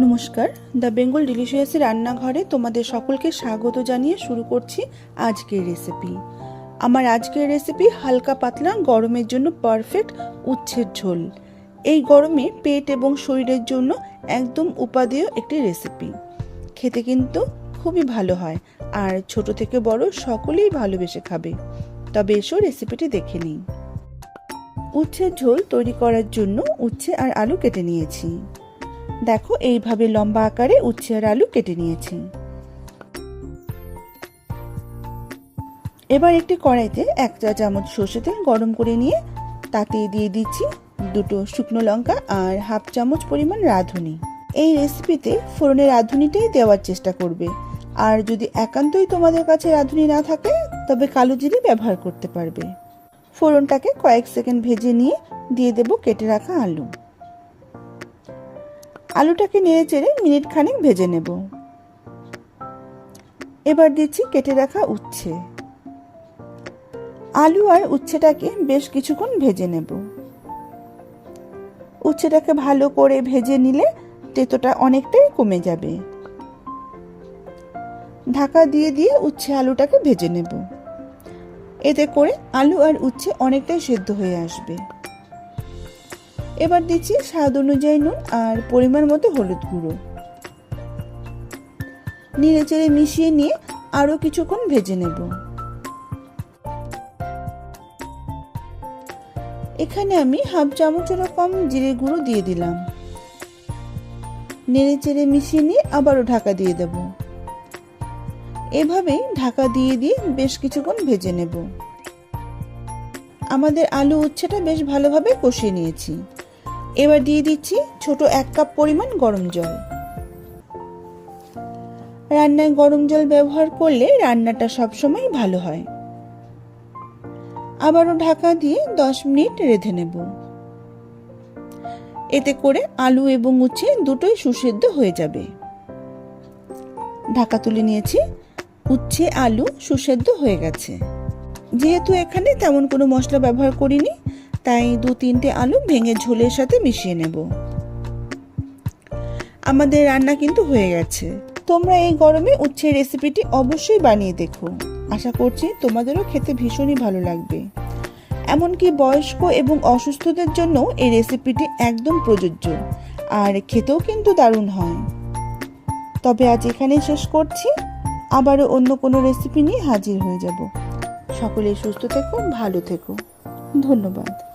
নমস্কার। দ্য বেঙ্গল ডিলিশিয়াসের রান্নাঘরে তোমাদের সকলকে স্বাগত জানিয়ে শুরু করছি আজকের রেসিপি আমার আজকের রেসিপি হালকা পাতলা, গরমের জন্য পারফেক্ট উচ্ছের ঝোল। এই গরমে পেট এবং শরীরের জন্য একদম উপাদেয় একটি রেসিপি খেতে কিন্তু খুবই ভালো হয়, আর ছোট থেকে বড় সকলেই ভালোবেসে খাবে। তবে এসো রেসিপিটি দেখে নিই। উচ্ছের ঝোল তৈরি করার জন্য উচ্ছে আর আলু কেটে নিয়েছি। দেখো, এইভাবে লম্বা আকারে উচ্ছে আর আলু কেটে নিয়েছি। এবার একটি কড়াইতে এক চা চামচ সর্ষে তেল গরম করে নিয়ে তাতে দিয়ে দিচ্ছি দুটো শুকনো লঙ্কা আর হাফ চামচ পরিমাণ রাঁধুনি। এই রেসিপিতে ফোড়নের রাঁধুনিটাই দেওয়ার চেষ্টা করবে। আর যদি একান্তই তোমাদের কাছে রাঁধুনি না থাকে, তবে কালো জিরে ব্যবহার করতে পারবে। ফোড়নটাকে কয়েক সেকেন্ড ভেজে নিয়ে দিয়ে দেব কেটে রাখা আলু। আলুটাকে নেড়ে চেড়ে মিনিট খানেক ভেজে নেব। এবার দিচ্ছি কেটে রাখা উচ্ছে। আলু আর উচ্ছেটাকে বেশ কিছুক্ষণ ভেজে নেব। উচ্ছেটাকে ভালো করে ভেজে নিলে তেতোটা অনেকটাই কমে যাবে। ঢাকা দিয়ে দিয়ে উচ্ছে আলুটাকে ভেজে নেব। এতে করে আলু আর উচ্ছে অনেকটাই সেদ্ধ হয়ে আসবে। এবার দিচ্ছি স্বাদ অনুযায়ী নুন আর পরিমাণ মতো হলুদ গুঁড়ো। নেড়ে চেড়ে মিশিয়ে নিয়ে আরও কিছুক্ষণ ভেজে নেব। এখানে আমি হাফ চামচেরও কম জিরে গুঁড়ো দিয়ে দিলাম। নেড়ে চেড়ে মিশিয়ে নিয়ে আবারও ঢাকা দিয়ে দেব। এভাবেই ঢাকা দিয়ে দিয়ে বেশ কিছুক্ষণ ভেজে নেব। আমাদের আলু উচ্ছেটা বেশ ভালোভাবে কষিয়ে নিয়েছি। এবার দিয়ে দিচ্ছি ছোট এক কাপ পরিমাণ গরম জল। রান্নায় গরম জল ব্যবহার করলে রান্নাটা সবসময় ভালো হয়। আবারও ঢাকা দিয়ে দশ মিনিট রেঁধে নেব। এতে করে আলু এবং উচ্ছে দুটোই সুসেদ্ধ হয়ে যাবে। ঢাকা তুলে নিয়েছি, উচ্ছে, আলু সুসেদ্ধ হয়ে গেছে। যেহেতু এখানে তেমন কোনো মশলা ব্যবহার করিনি তাই দু তিনটে আলু ভেঙে ঝোলের সাথে মিশিয়ে নেব। আমাদের রান্না কিন্তু হয়ে গেছে। তোমরা এই গরমে উচ্ছের রেসিপিটি অবশ্যই বানিয়ে দেখো। আশা করছি তোমাদেরও খেতে ভীষণই ভালো লাগবে। এমনকি বয়স্ক এবং অসুস্থদের জন্য এই রেসিপিটি একদম প্রযোজ্য। আর খেতেও কিন্তু দারুণ হয়। তবে আজ এখানেই শেষ করছি। আবারও অন্য কোনো রেসিপি নিয়ে হাজির হয়ে যাব। সকলে সুস্থ থেকো, ভালো থেকো। ধন্যবাদ।